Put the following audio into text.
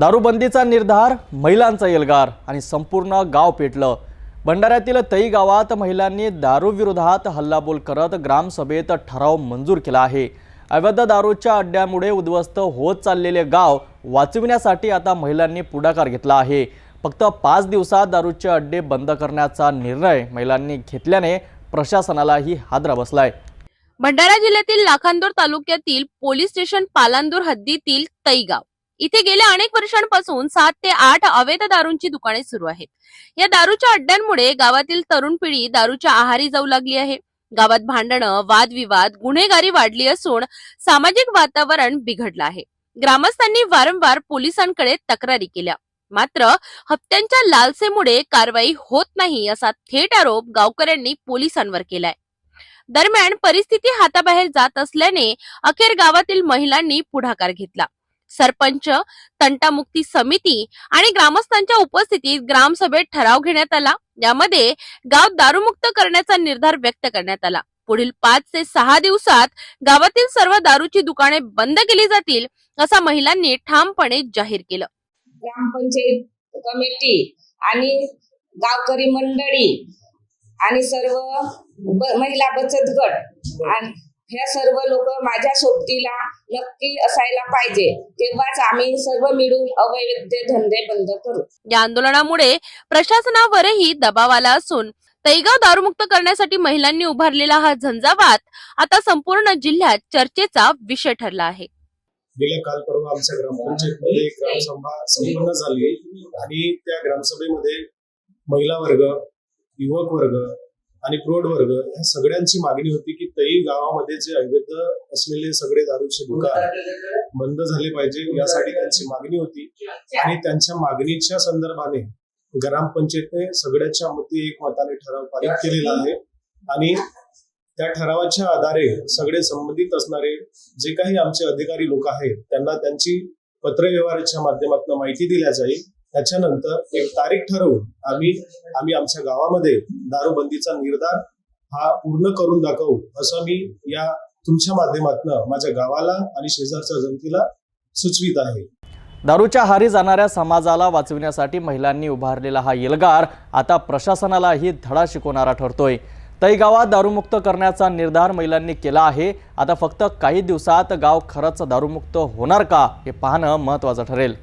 दारूबंदीचा निर्धार महिलांचा एल्गार आणि संपूर्ण गाव पेटलं. भंडाऱ्यातील तई गावात महिलांनी दारूविरोधात हल्लाबोल करत ग्रामसभेत ठराव मंजूर केला आहे. अवैध दारूच्या अड्ड्यामुळे उद्ध्वस्त होत चाललेले गाव वाचविण्यासाठी आता महिलांनी पुढाकार घेतला आहे. फक्त पाच दिवसात दारूचे अड्डे बंद करण्याचा निर्णय महिलांनी घेतल्याने प्रशासनालाही हादरा बसलाय. भंडारा जिल्ह्यातील लाखांदूर तालुक्यातील पोलीस स्टेशन पालांदूर हद्दीतील तईगाव इथे गेल्या अनेक वर्षांपासून सात ते आठ अवैध दारूंची दुकाने सुरू आहेत. या दारूच्या अड्ड्यांमुळे गावातील तरुण पिढी दारूच्या आहारी जाऊ लागली आहे. गावात भांडणं वादविवाद गुन्हेगारी वाढली असून सामाजिक वातावरण बिघडलं आहे. ग्रामस्थांनी वारंवार पोलिसांकडे तक्रारी केल्या. मात्र हप्त्यांच्या लालसेमुळे कारवाई होत नाही असा थेट आरोप गावकऱ्यांनी पोलिसांवर केलाय. दरम्यान परिस्थिती हाताबाहेर जात असल्याने अखेर गावातील महिलांनी पुढाकार घेतला. सरपंच तंटामुक्ती समिती आणि ग्रामस्थांच्या उपस्थितीत ग्रामसभेत ठराव घेण्यात आला. यामध्ये गाव दारूमुक्त करण्याचा निर्धार व्यक्त करण्यात आला. पुढील पाच ते सहा दिवसात गावातील सर्व दारूची दुकाने बंद केली जातील असा महिलांनी ठामपणे जाहीर केलं. ग्रामपंचायत कमिटी आणि गावकरी मंडळी आणि सर्व महिला बचत गट आणि ह्या सर्व लोक माझ्या सोबतीला नक्की असायला पाहिजे. तेव्हाच आम्ही सर्व मिळून अवैध धंदे बंद करू. या आंदोलनामुळे प्रशासनावरही दबाव आला असून तैगाव दारूमुक्त करण्यासाठी महिलांनी उभारलेला हा झंझावात आता संपूर्ण जिल्ह्यात चर्चेचा विषय ठरला आहे. गेल्या काल परवा आमच्या ग्रामपंचायतमध्ये एक ग्रामसभा संपन्न झाली. आणि त्या ग्रामसभेमध्ये महिला वर्ग युवक वर्ग आणि प्रौढ वर्ग या सगळ्यांची मागणी होती की तई गावामध्ये जे अवैध असलेले सगळे दारूचे दुकान बंद झाले पाहिजे यासाठी त्यांची मागणी होती. आणि त्यांच्या मागणीच्या संदर्भाने ग्रामपंचायतने सगळ्याच्या मते एक मताने ठराव पारित केलेला आहे. आणि त्या ठरावाच्या आधारे सगळे संबंधित असणारे जे काही आमचे अधिकारी लोक आहेत त्यांना त्यांची पत्रव्यवहाराच्या माध्यमातून माहिती दिल्या जाईल. त्याच्यानंतर एक तारीख ठरवून आम्ही आम्ही आमच्या गावामध्ये दारूबंदीचा निर्धार हा पूर्ण करून दाखवू असं मी या तुमच्या माध्यमातून माझ्या गावाला आणि शेजारच्या जनतेला सुचवित आहे. दारूच्या हारी जाणाऱ्या समाजाला वाचविण्यासाठी महिलांनी उभारलेला हा येलगार आता प्रशासनालाही धडा शिकवणारा ठरतोय. तई गावात दारूमुक्त करण्याचा निर्धार महिलांनी केला आहे. आता फक्त काही दिवसात गाव खरंच दारूमुक्त होणार का हे पाहणं महत्त्वाचं ठरेल.